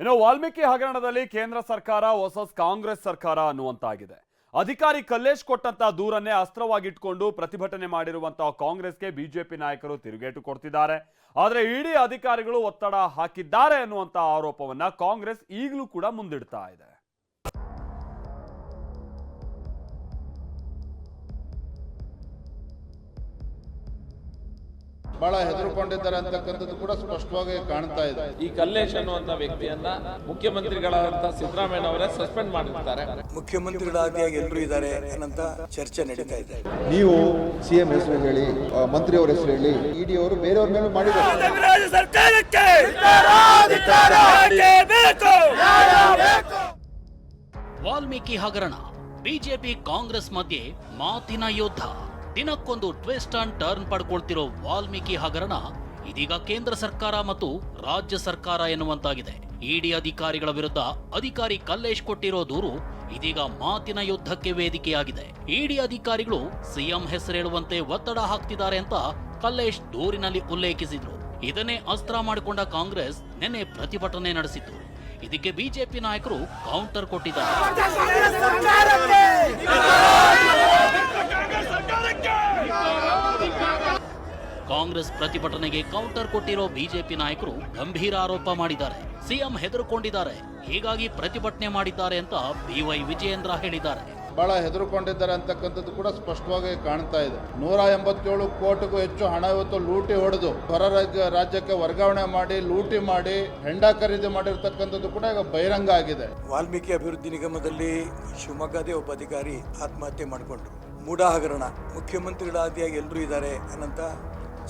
ಇನ್ನು ವಾಲ್ಮೀಕಿ ಹಗರಣದಲ್ಲಿ ಕೇಂದ್ರ ಸರ್ಕಾರ ವರ್ಸಸ್ ಕಾಂಗ್ರೆಸ್ ಸರ್ಕಾರ ಅನ್ನುವಂತಾಗಿದೆ. ಅಧಿಕಾರಿ ಕಲ್ಲೇಶ್ ಕೊಟ್ಟಂತ ದೂರನ್ನೇ ಅಸ್ತ್ರವಾಗಿಟ್ಕೊಂಡು ಪ್ರತಿಭಟನೆ ಮಾಡಿರುವಂತಹ ಕಾಂಗ್ರೆಸ್ಗೆ ಬಿಜೆಪಿ ನಾಯಕರು ತಿರುಗೇಟು ಕೊಡ್ತಿದ್ದಾರೆ. ಆದರೆ ಇಡೀ ಅಧಿಕಾರಿಗಳು ಒತ್ತಡ ಹಾಕಿದ್ದಾರೆ ಅನ್ನುವಂತ ಆರೋಪವನ್ನ ಕಾಂಗ್ರೆಸ್ ಈಗಲೂ ಕೂಡ ಮುಂದಿಡ್ತಾ ಇದೆ. ಬಹಳ ಹೆದರುಕೊಂಡಿದ್ದಾರೆ ಅಂತಕ್ಕಂಥದ್ದು ಕೂಡ ಸ್ಪಷ್ಟವಾಗಿ ಕಾಣ್ತಾ ಇದೆ. ಈ ಕಲ್ಲೇಶ್ ಅನ್ನುವಂತ ವ್ಯಕ್ತಿಯನ್ನ ಮುಖ್ಯಮಂತ್ರಿಗಳಾದಂತ ಸಿದ್ದರಾಮಯ್ಯ ಅವರೇ ಸಸ್ಪೆಂಡ್ ಮಾಡಿರ್ತಾರೆ. ಮುಖ್ಯಮಂತ್ರಿಗಳಾಗಿ ಎಲ್ಲರೂ ಇದ್ದಾರೆ ಅನ್ನಂತ ಚರ್ಚೆ ನಡೀತಾ ಇದೆ. ನೀವು ಸಿಎಂ ಹೆಸರು ಹೇಳಿ ಮಂತ್ರಿ ಅವರ ಹೆಸರು ಹೇಳಿ ಇಡಿ ಅವರು ಬೇರೆಯವ್ರ ಮೇಲೆ ಮಾಡಿದ್ದಾರೆ. ವಾಲ್ಮೀಕಿ ಹಗರಣ ಬಿಜೆಪಿ ಕಾಂಗ್ರೆಸ್ ಮಧ್ಯೆ ಮಾತಿನ ಯುದ್ಧ ದಿನಕ್ಕೊಂದು ಟ್ವಿಸ್ಟ್ ಅಂಡ್ ಟರ್ನ್ ಪಡ್ಕೊಳ್ತಿರೋ ವಾಲ್ಮೀಕಿ ಹಗರಣ ಇದೀಗ ಕೇಂದ್ರ ಸರ್ಕಾರ ಮತ್ತು ರಾಜ್ಯ ಸರ್ಕಾರ ಎನ್ನುವಂತಾಗಿದೆ. ಇಡಿ ಅಧಿಕಾರಿಗಳ ವಿರುದ್ಧ ಅಧಿಕಾರಿ ಕಲ್ಲೇಶ್ ಕೊಟ್ಟಿರೋ ದೂರು ಇದೀಗ ಮಾತಿನ ಯುದ್ಧಕ್ಕೆ ವೇದಿಕೆಯಾಗಿದೆ. ಇಡಿ ಅಧಿಕಾರಿಗಳು ಸಿಎಂ ಹೆಸರೇಳುವಂತೆ ಒತ್ತಡ ಹಾಕ್ತಿದ್ದಾರೆ ಅಂತ ಕಲ್ಲೇಶ್ ದೂರಿನಲ್ಲಿ ಉಲ್ಲೇಖಿಸಿದ್ರು. ಇದನ್ನೇ ಅಸ್ತ್ರ ಮಾಡಿಕೊಂಡ ಕಾಂಗ್ರೆಸ್ ನಿನ್ನೆ ಪ್ರತಿಭಟನೆ ನಡೆಸಿತು ಇದಕ್ಕೆ ಬಿಜೆಪಿ ನಾಯಕರು ಕೌಂಟರ್ ಕೊಟ್ಟಿದ್ದಾರೆ. ಕಾಂಗ್ರೆಸ್ ಪ್ರತಿಭಟನೆಗೆ ಕೌಂಟರ್ ಕೊಟ್ಟಿರೋ ಬಿಜೆಪಿ ನಾಯಕರು ಗಂಭೀರ ಆರೋಪ ಮಾಡಿದ್ದಾರೆ. ಸಿಎಂ ಹೆದರುಕೊಂಡಿದ್ದಾರೆ. ಹೀಗಾಗಿ ಪ್ರತಿಭಟನೆ ಮಾಡಿದ್ದಾರೆ ಅಂತ ಬಿವೈ ವಿಜಯೇಂದ್ರ ಹೇಳಿದ್ದಾರೆ. ಬಹಳ ಹೆದರುಕೊಂಡಿದ್ದಾರೆ ಅಂತಕ್ಕಂಥದ್ದು ಕೂಡ ಸ್ಪಷ್ಟವಾಗಿ ಕಾಣ್ತಾ ಇದೆ. ನೂರ ಎಂಬತ್ತೇಳು ಕೋಟಿಗೂ ಹೆಚ್ಚು ಹಣ ಇವತ್ತು ಲೂಟಿ ಹೊಡೆದು ಹೊರ ರಾಜ್ಯ ರಾಜ್ಯಕ್ಕೆ ವರ್ಗಾವಣೆ ಮಾಡಿ ಲೂಟಿ ಮಾಡಿ ಹೆಂಡ ಖರೀದಿ ಮಾಡಿರ್ತಕ್ಕಂಥದ್ದು ಕೂಡ ಈಗ ಬಹಿರಂಗ ಆಗಿದೆ. ವಾಲ್ಮೀಕಿ ಅಭಿವೃದ್ಧಿ ನಿಗಮದಲ್ಲಿ ಶಿವಮೊಗ್ಗದೇ ಒಬ್ಬ ಅಧಿಕಾರಿ ಆತ್ಮಹತ್ಯೆ ಮಾಡಿಕೊಂಡ್ರು. ಮೂಢ ಹಗರಣ ಮುಖ್ಯಮಂತ್ರಿಗಳಾದಿಯಾಗಿ ಎಲ್ಲರೂ ಇದ್ದಾರೆ ಅನ್ನಂತ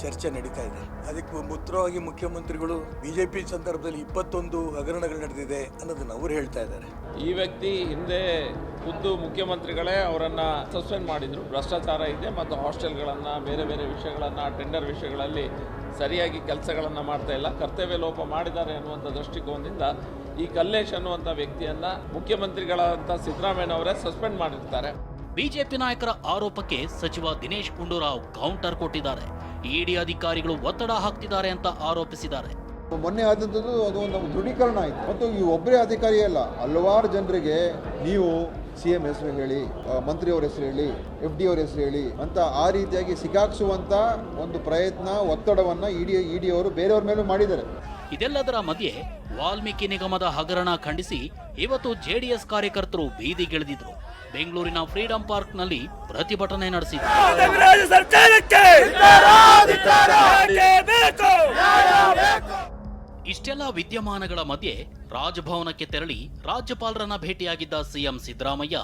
ಚರ್ಚೆ ನಡೀತಾ ಇದೆ. ಅದಕ್ಕೆ ಮುತ್ರವಾಗಿ ಮುಖ್ಯಮಂತ್ರಿಗಳು ಬಿಜೆಪಿ ಸಂದರ್ಭದಲ್ಲಿ ಇಪ್ಪತ್ತೊಂದು ಹಗರಣಗಳು ನಡೆದಿದೆ ಅನ್ನೋದನ್ನ ಅವರು ಹೇಳ್ತಾ ಇದ್ದಾರೆ. ಈ ವ್ಯಕ್ತಿ ಹಿಂದೆ ಖುದ್ದು ಮುಖ್ಯಮಂತ್ರಿಗಳೇ ಅವರನ್ನ ಸಸ್ಪೆಂಡ್ ಮಾಡಿದ್ರು. ಭ್ರಷ್ಟಾಚಾರ ಇದೆ ಮತ್ತು ಹಾಸ್ಟೆಲ್ಗಳನ್ನು ಬೇರೆ ಬೇರೆ ವಿಷಯಗಳನ್ನ ಟೆಂಡರ್ ವಿಷಯಗಳಲ್ಲಿ ಸರಿಯಾಗಿ ಕೆಲಸಗಳನ್ನು ಮಾಡ್ತಾ ಇಲ್ಲ. ಕರ್ತವ್ಯ ಲೋಪ ಮಾಡಿದ್ದಾರೆ ಅನ್ನುವಂಥ ದೃಷ್ಟಿಕೋನದಿಂದ ಈ ಕಲ್ಲೇಶ್ ಅನ್ನುವಂಥ ವ್ಯಕ್ತಿಯನ್ನ ಮುಖ್ಯಮಂತ್ರಿಗಳಾದಂಥ ಸಿದ್ದರಾಮಯ್ಯ ಅವರೇ ಸಸ್ಪೆಂಡ್ ಮಾಡಿರ್ತಾರೆ. ಬಿಜೆಪಿ ನಾಯಕರ ಆರೋಪಕ್ಕೆ ಸಚಿವ ದಿನೇಶ್ ಗುಂಡೂರಾವ್ ಕೌಂಟರ್ ಕೊಟ್ಟಿದ್ದಾರೆ. ಇಡಿ ಅಧಿಕಾರಿಗಳು ಒತ್ತಡ ಹಾಕ್ತಿದ್ದಾರೆ ಅಂತ ಆರೋಪಿಸಿದ್ದಾರೆ. ಮೊನ್ನೆ ಆದಂಥದ್ದು ಅದು ಒಂದು ದೃಢೀಕರಣ ಆಯಿತು. ಮತ್ತು ಈ ಒಬ್ಬರೇ ಅಧಿಕಾರಿ ಅಲ್ಲ ಹಲವಾರು ಜನರಿಗೆ ನೀವು ಸಿ ಎಂ ಹೆಸರು ಹೇಳಿ ಮಂತ್ರಿಯವರ ಹೆಸರು ಹೇಳಿ ಎಫ್ ಡಿ ಅವ್ರ ಹೆಸರು ಹೇಳಿ ಅಂತ ಆ ರೀತಿಯಾಗಿ ಸಿಕ್ಕಾಕ್ಸುವಂತ ಒಂದು ಪ್ರಯತ್ನ ಒತ್ತಡವನ್ನ ಇಡಿ ಇಡಿ ಅವರು ಬೇರೆಯವ್ರ ಮೇಲೂ ಮಾಡಿದ್ದಾರೆ. ಇದೆಲ್ಲದರ ಮಧ್ಯೆ ವಾಲ್ಮೀಕಿ ನಿಗಮದ ಹಗರಣ ಖಂಡಿಸಿ ಇವತ್ತು ಜೆಡಿಎಸ್ ಕಾರ್ಯಕರ್ತರು ಬೀದಿಗಿಳಿದಿದ್ರು. ಬೆಂಗಳೂರಿನ ಫ್ರೀಡಂ ಪಾರ್ಕ್ನಲ್ಲಿ ಪ್ರತಿಭಟನೆ ನಡೆಸಿದ್ರು. ಇಷ್ಟೆಲ್ಲ ವಿದ್ಯಮಾನಗಳ ಮಧ್ಯೆ ರಾಜಭವನಕ್ಕೆ ತೆರಳಿ ರಾಜ್ಯಪಾಲರನ್ನ ಭೇಟಿಯಾಗಿದ್ದ ಸಿಎಂ ಸಿದ್ದರಾಮಯ್ಯ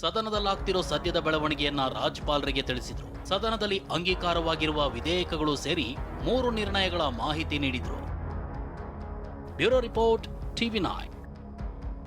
ಸದನದಲ್ಲಾಗ್ತಿರೋ ಸದ್ಯದ ಬೆಳವಣಿಗೆಯನ್ನ ರಾಜ್ಯಪಾಲರಿಗೆ ತಿಳಿಸಿದ್ರು. ಸದನದಲ್ಲಿ ಅಂಗೀಕಾರವಾಗಿರುವ ವಿಧೇಯಕಗಳು ಸೇರಿ ಮೂರು ನಿರ್ಣಯಗಳ ಮಾಹಿತಿ ನೀಡಿದ್ರು. Bureau Report, TV9.